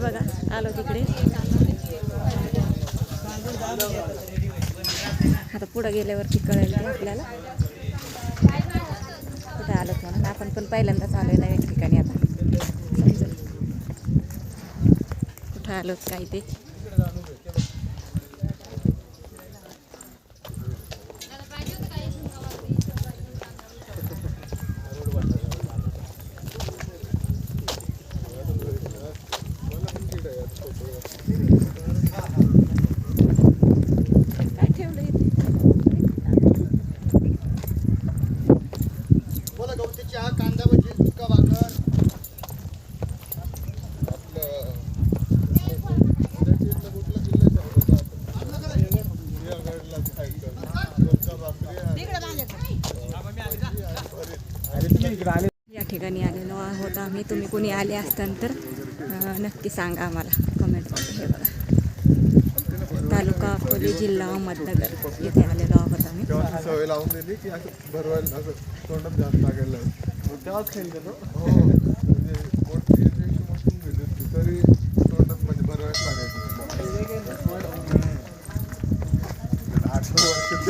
बघा आलो तिकडे. आता पुढं गेल्यावरती कळेल आपल्याला. कुठं आलो म्हणून आपण पण पहिल्यांदाच आलो नवीन ठिकाणी आता. कुठं आलोच काय ते? या ठिकाणी आलेलो आहोत आम्ही. तुम्ही कोणी आले असताना तर नक्की सांगा आम्हाला. कमेंटमध्ये हे बघा. तालुका अकोले जिल्हा अहमदनगर येथे आलेलो आहोत आम्ही. सवय लावून दिली की असं भरवायला असं तोंडात जास्त लागायला लागलं. तेव्हाच खाईल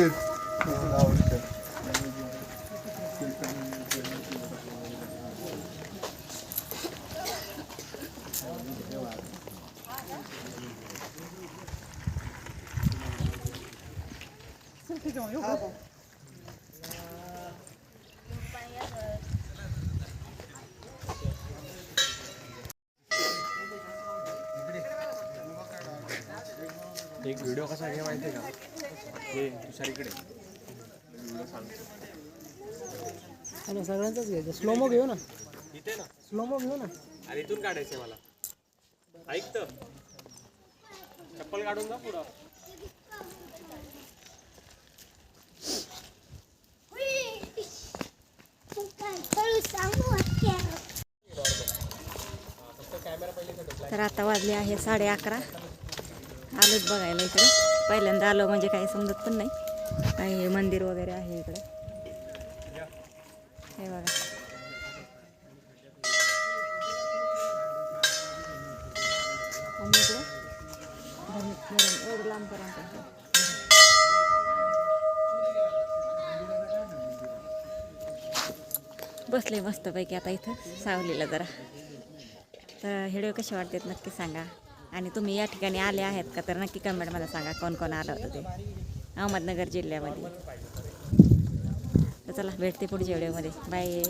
वर्ष तेच दहा वर्ष एक व्हिडिओ कसा घे माहिती आहे का हे तुषार इकडे. आणि सगळ्यांचाच घ्यायचं. स्लोमो घेऊ ना. इथे ना. स्लोमो घेऊ ना. अरे इथून काढायचंय मला. ऐक तर. चप्पल काढून जा पुढं. तर आता वाजले आहे साडे अकरा. आलोच बघायला इकडे. पहिल्यांदा आलो म्हणजे काही समजत पण नाही. काही मंदिर वगैरे आहे इकडे. हे बघा. आणि इकडे एवढं लांबपर्यंत आहे. बसले मस्तपैकी आता इथं सावलीला जरा. तर व्हिडिओ कसे वाटतात नक्की सांगा. आणि तुम्ही या ठिकाणी आले आहेत का? तर नक्की कमेंट मला सांगा कोण कोण आलं होतं ते. अहमदनगर जिल्ह्यामध्ये. तर चला भेटते पुढच्या व्हिडिओमध्ये. बाय